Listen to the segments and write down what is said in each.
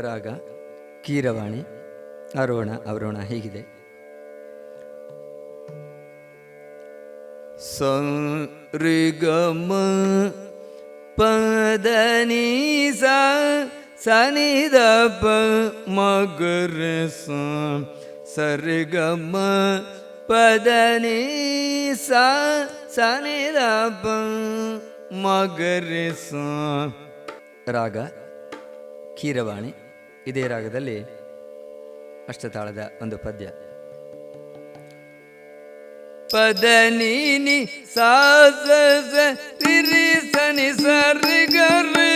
ರಾಗ ಕೀರವಾಣಿ ಅರೋಣ ಅವರೋಣ ಹೀಗಿದೆ. ಸಂಗಮ ಪದನಿ ಸ ಸನಿದ ಪ ಮಗರ ಸರಿಗಮ ಪದನಿ ಸ ಸನಿದ ಪ ಮಗರ ಸ ರಾಗ ಕೀರವಾಣಿ ಇದೇ ರಾಗದಲ್ಲಿ ಅಷ್ಟತಾಳದ ಒಂದು ಪದ್ಯ. ಪದ ನೀನಿ ಸಾಸ ತಿರಿ ಸನಿ ಸರಿಗರಿ,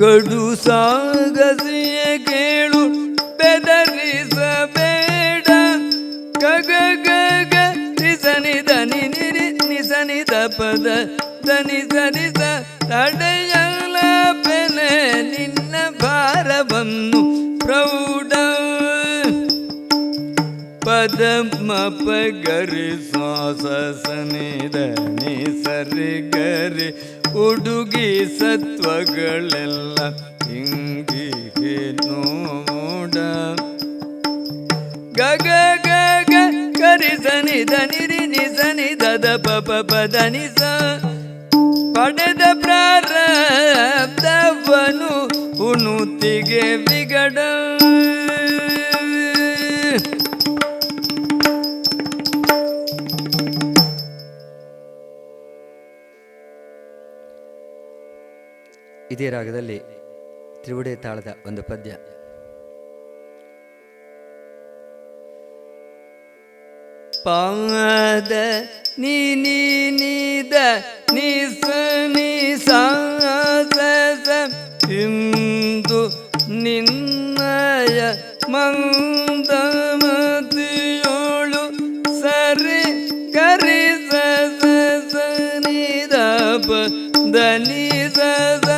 ಕಡು ಸಾಗಸಿಯ ಕೇಳು, ಬೆದರಿಸಬೇಡ. ಗಗ ಗಗ ನಿಸನಿ ದನಿ ನಿರಿ ನಿಸನಿ ದ ಪದ ದನಿ ಸರಿ ಸ ತಡೆಯಲ ಬೆನೆ ನಿನ್ನ ಶ್ವಾಸ ಸನಿದ ನಿ ಸರಿ ಗರಿ ಉಡುಗಿ ಸತ್ವಗಳೆಲ್ಲ ಹಿಂಗಿಗೆ ನೋಡ ಗಗ ಗಗ ಕರಿ ಸನಿ ದನಿರಿ ನಿ ಸನಿ ದದ ಪಪ ಪ ಪದನಿ ಸ. ಪಡೆದ ಪ್ರಾರಬ್ಧವನು ಉನುತಿಗೆ ವಿಗಡ. ಇದೇ ರಾಗದಲ್ಲಿ ತ್ರಿವುಡೆ ತಾಳದ ಒಂದು ಪದ್ಯ. ಪಾದ ನೀ ನೀದ ನಿ ಸ ನಿ ಸಾ ಸ ಸ ಇಂದು ನಿನ್ನಯ ಮಂದಮತಿಯೋಳು ಸರಿ ಕರಿ ಸ ಸ ಸ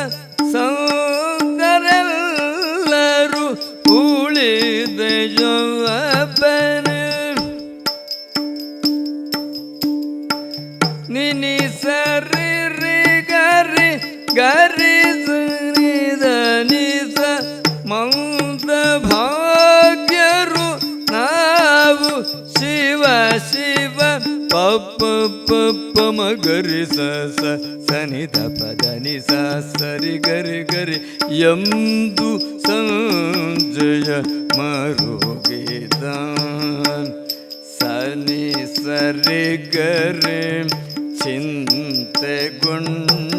ನಿ ದ ಪ ದ ನಿ ಸ ಸ ಸೌಂದರೆಲ್ಲರೂ ಉಳಿದ ಜೊಬ್ಬನ ನಿನಿ ಗರಿ ಗರಿ ಸರಿ ದ ನಿ ಸ ಭಾಗ್ಯರು ನಾವು ಶಿವ ಶಿವ. प प प म गरि स स सनि ध प धनि स सरि गरि गरि यं दु सञ्जय मरुगीता सनि सरि गरि चिन्ते गुण्ड